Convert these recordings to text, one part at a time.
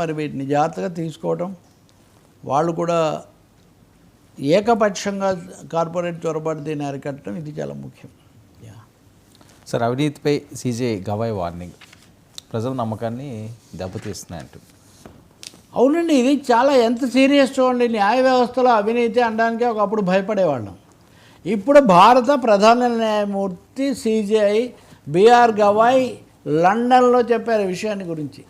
మరి వీటిని జాగ్రత్తగా తీసుకోవటం. వాళ్ళు కూడా ఏకపక్షంగా కార్పొరేట్ చొరబాటు దీన్ని అరికట్టడం ఇది చాలా ముఖ్యం. సార్ అవినీతిపై సీజే గవాయ్ వార్నింగ్. ప్రజల నమ్మకాన్ని దెబ్బతీస్తున్నాయంట. అవునండి ఇది చాలా ఎంత సీరియస్ చూడండి. న్యాయ వ్యవస్థలో అవినీతి అనడానికి ఒకప్పుడు భయపడేవాళ్ళం. ఇప్పుడు భారత ప్రధాన న్యాయమూర్తి సిజిఐ బిఆర్ గవాయ్ లండన్లో చెప్పారు విషయాన్ని గురించి.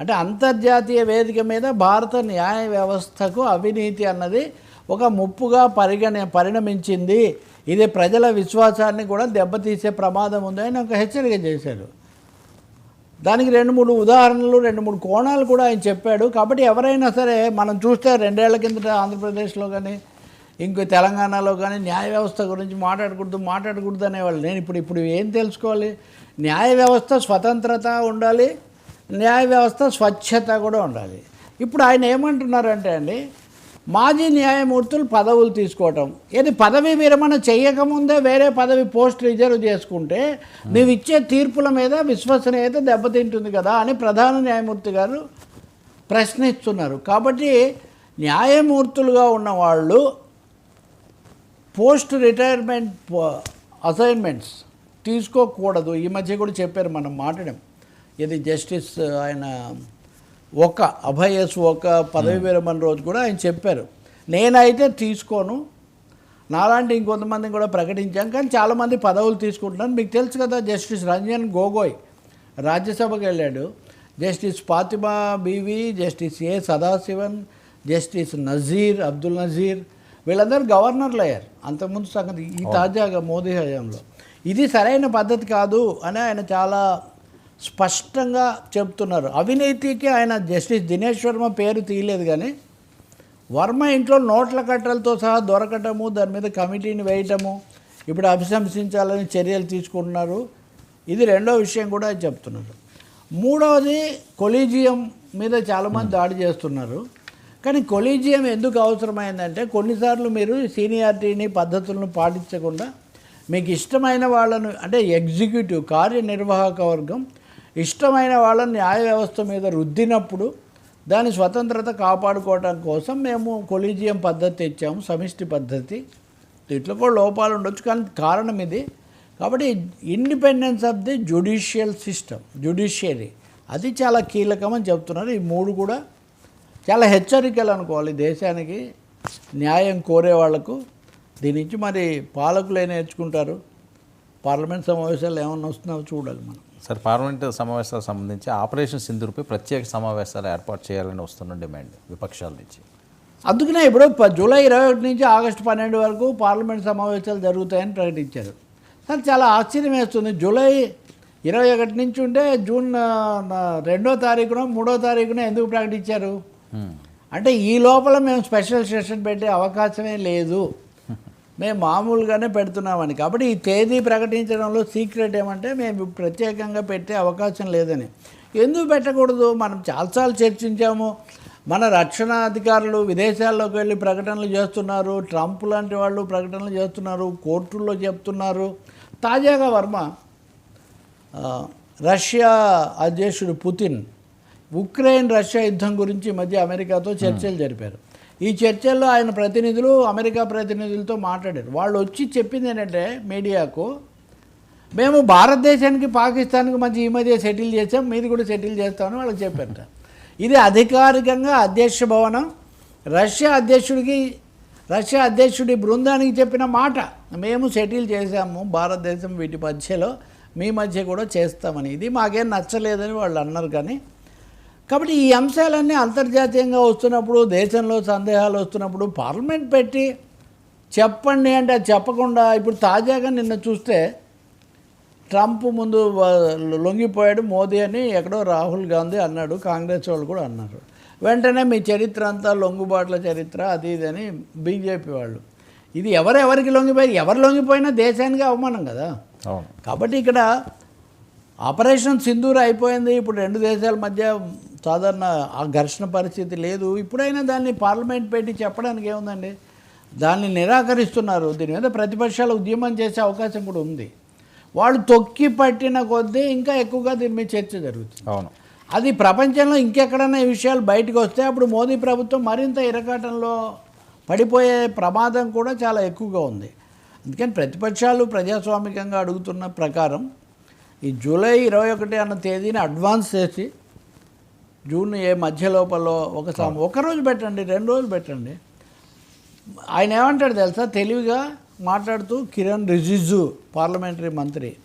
అంటే అంతర్జాతీయ వేదిక మీద భారత న్యాయ వ్యవస్థకు అవినీతి అన్నది ఒక ముప్పుగా పరిగణ పరిణమించింది. ఇది ప్రజల విశ్వాసాన్ని కూడా దెబ్బతీసే ప్రమాదం ఉందని ఒక హెచ్చరిక చేశారు. దానికి రెండు మూడు ఉదాహరణలు రెండు మూడు కోణాలు కూడా ఆయన చెప్పాడు. కాబట్టి ఎవరైనా సరే మనం చూస్తే రెండేళ్ళ కిందట ఆంధ్రప్రదేశ్లో కానీ ఇంకో తెలంగాణలో కానీ న్యాయ వ్యవస్థ గురించి మాట్లాడకూడదు మాట్లాడకూడదు అనేవాళ్ళు నేను ఇప్పుడు ఇప్పుడు ఏం తెలుసుకోవాలి? న్యాయ వ్యవస్థ స్వతంత్రత ఉండాలి న్యాయ వ్యవస్థ స్వచ్ఛత కూడా ఉండాలి. ఇప్పుడు ఆయన ఏమంటున్నారంటే అండి మాజీ న్యాయమూర్తులు పదవులు తీసుకోవటం. ఏది పదవి విరమణ చేయకముందే వేరే పదవి పోస్ట్ రిజర్వ్ చేసుకుంటే నువ్వు ఇచ్చే తీర్పుల మీద విశ్వసనీయత దెబ్బతింటుంది కదా అని ప్రధాన న్యాయమూర్తి గారు ప్రశ్నిస్తున్నారు. కాబట్టి న్యాయమూర్తులుగా ఉన్న వాళ్ళు పోస్ట్ రిటైర్మెంట్ అసైన్మెంట్స్ తీసుకోకూడదు. ఈ మధ్య కూడా చెప్పారు మనం మాట్లాడాం. ఇది జస్టిస్ ఆయన ఒక అభయస్ ఒక పదవి విరమణ రోజు కూడా ఆయన చెప్పారు. నేనైతే తీసుకోను. నాలాంటి ఇంకొంతమందిని కూడా ప్రకటించాం కానీ చాలామంది పదవులు తీసుకుంటున్నాను మీకు తెలుసు కదా జస్టిస్ రంజన్ గోగోయ్ రాజ్యసభకు వెళ్ళాడు. Justice Fatima Beevi justice A Sadasivan justice Nazeer Abdul Nazeer వీళ్ళందరూ గవర్నర్లు అయ్యారు. అంతకుముందు సంగతి ఈ తాజాగా మోదీ హయాంలో. ఇది సరైన పద్ధతి కాదు అని ఆయన చాలా స్పష్టంగా చెప్తున్నారు. అవినీతికి ఆయన జస్టిస్ దినేష్ వర్మ పేరు తీయలేదు కానీ వర్మ ఇంట్లో నోట్ల కట్టలతో సహా దొరకటము దాని మీద కమిటీని వేయటము ఇప్పుడు అభిశంసించాలని చర్యలు తీసుకుంటున్నారు. ఇది రెండో విషయం కూడా చెప్తున్నారు. మూడవది కొలీజియం మీద చాలామంది దాడి చేస్తున్నారు. కానీ కొలీజియం ఎందుకు అవసరమైందంటే కొన్నిసార్లు మీరు సీనియారిటీని పద్ధతులను పాటించకుండా మీకు ఇష్టమైన వాళ్ళను అంటే ఎగ్జిక్యూటివ్ కార్యనిర్వాహక వర్గం ఇష్టమైన వాళ్ళని న్యాయ వ్యవస్థ మీద రుద్దినప్పుడు దాని స్వతంత్రత కాపాడుకోవడం కోసం మేము కొలీజియం పద్ధతి తెచ్చాము సమిష్టి పద్ధతి. దీంట్లో కూడా లోపాలు ఉండొచ్చు కానీ కారణం ఇది. కాబట్టి independence of the judicial system judiciary అది చాలా కీలకం అని చెప్తున్నారు. ఈ మూడు కూడా చాలా హెచ్చరికలు అనుకోవాలి. దేశానికి న్యాయం కోరే వాళ్ళకు దీని నుంచి మరి పాలకులే నేర్చుకుంటారు? పార్లమెంట్ సమావేశాలు ఏమన్నా వస్తున్నాయో చూడాలి మనం. సార్ పార్లమెంట్ సమావేశాలకు సంబంధించి ఆపరేషన్ సింధూర్పై ప్రత్యేక సమావేశాలు ఏర్పాటు చేయాలని వస్తున్న డిమాండ్ విపక్షాల నుంచి. అందుకనే ఇప్పుడు జూలై ఇరవై ఒకటి నుంచి ఆగస్టు పన్నెండు వరకు పార్లమెంట్ సమావేశాలు జరుగుతాయని ప్రకటించారు. సార్ చాలా ఆశ్చర్యం వేస్తుంది. జూలై ఇరవై ఒకటి నుంచి ఉంటే జూన్ రెండో తారీఖున మూడో తారీఖున ఎందుకు ప్రకటించారు. అంటే ఈ లోపల మేము స్పెషల్ సెషన్ పెట్టే అవకాశమే లేదు. మేము మామూలుగానే పెడుతున్నామని. కాబట్టి ఈ తేదీ ప్రకటించడంలో సీక్రెట్ ఏమంటే మేము ప్రత్యేకంగా పెట్టే అవకాశం లేదని. ఎందుకు పెట్టకూడదు? మనం చాలాసార్లు చర్చించాము. మన రక్షణ అధికారులు విదేశాల్లోకి వెళ్ళి ప్రకటనలు చేస్తున్నారు. ట్రంప్ లాంటి వాళ్ళు ప్రకటనలు చేస్తున్నారు. కోర్టుల్లో చెప్తున్నారు. తాజాగా వర్మ రష్యా అధ్యక్షుడు పుతిన్ ఉక్రెయిన్ రష్యా యుద్ధం గురించి మధ్య అమెరికాతో చర్చలు జరిపారు. ఈ చర్చల్లో ఆయన ప్రతినిధులు అమెరికా ప్రతినిధులతో మాట్లాడారు. వాళ్ళు వచ్చి చెప్పింది ఏంటంటే మీడియాకు మేము భారతదేశానికి పాకిస్తాన్కి మంచి ఈ మధ్య సెటిల్ చేసాం మీది కూడా సెటిల్ చేస్తామని వాళ్ళకి చెప్పారట. ఇది అధికారికంగా అధ్యక్ష భవనం. రష్యా అధ్యక్షుడికి రష్యా అధ్యక్షుడి బృందానికి చెప్పిన మాట మేము సెటిల్ చేశాము భారతదేశం వీటి మధ్యలో మీ మధ్య కూడా చేస్తామని. ఇది మాకేం నచ్చలేదని వాళ్ళు అన్నారు కానీ కాబట్టి ఈ అంశాలన్నీ అంతర్జాతీయంగా వస్తున్నప్పుడు దేశంలో సందేహాలు వస్తున్నప్పుడు పార్లమెంట్ పెట్టి చెప్పండి అంటే చెప్పకుండా ఇప్పుడు తాజాగా నిన్న చూస్తే ట్రంప్ ముందు లొంగిపోయాడు మోదీ అని ఎక్కడో రాహుల్ గాంధీ అన్నాడు కాంగ్రెస్ వాళ్ళు కూడా అన్నారు. వెంటనే మీ చరిత్ర అంతా లొంగుబాట్ల చరిత్ర అది ఇది అని బీజేపీ వాళ్ళు. ఇది ఎవరెవరికి లొంగిపోయి ఎవరు లొంగిపోయినా దేశానికి అవమానం కదా. కాబట్టి ఇక్కడ ఆపరేషన్ సింధూర్ అయిపోయింది. ఇప్పుడు రెండు దేశాల మధ్య సాధారణ ఆ ఘర్షణ పరిస్థితి లేదు. ఇప్పుడైనా దాన్ని పార్లమెంట్ పెట్టి చెప్పడానికి ఏముందండి? దాన్ని నిరాకరిస్తున్నారు. దీని మీద ప్రతిపక్షాలు ఉద్యమం చేసే అవకాశం కూడా ఉంది. వాళ్ళు తొక్కి పట్టిన కొద్దీ ఇంకా ఎక్కువగా దీని మీద చర్చ జరుగుతుంది. అవును. అది ప్రపంచంలో ఇంకెక్కడైనా ఈ విషయాలు బయటకు వస్తే అప్పుడు మోదీ ప్రభుత్వం మరింత ఇరకాటంలో పడిపోయే ప్రమాదం కూడా చాలా ఎక్కువగా ఉంది. అందుకని ప్రతిపక్షాలు ప్రజాస్వామికంగా అడుగుతున్న ప్రకారం ఈ జూలై ఇరవై ఒకటి అన్న తేదీని అడ్వాన్స్ చేసి జూన్ ఏ మధ్య లోపల ఒక సం- ఒక రోజు పెట్టండి రెండు రోజులు పెట్టండి. ఆయన ఏమంటాడు తెలుసా? తెలివిగా మాట్లాడుతూ కిరణ్ రిజిజు పార్లమెంటరీ మంత్రి.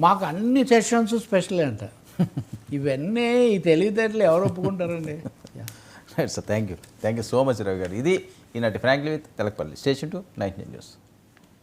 మాకు అన్ని సెషన్స్ స్పెషల్ అంట. ఇవన్నీ ఈ తెలివితేటలు ఎవరు ఒప్పుకుంటారండి? Sir thank you thank you so much Ravi garu. ఇది ఈనాటి frankly with Telakapalli station two nine news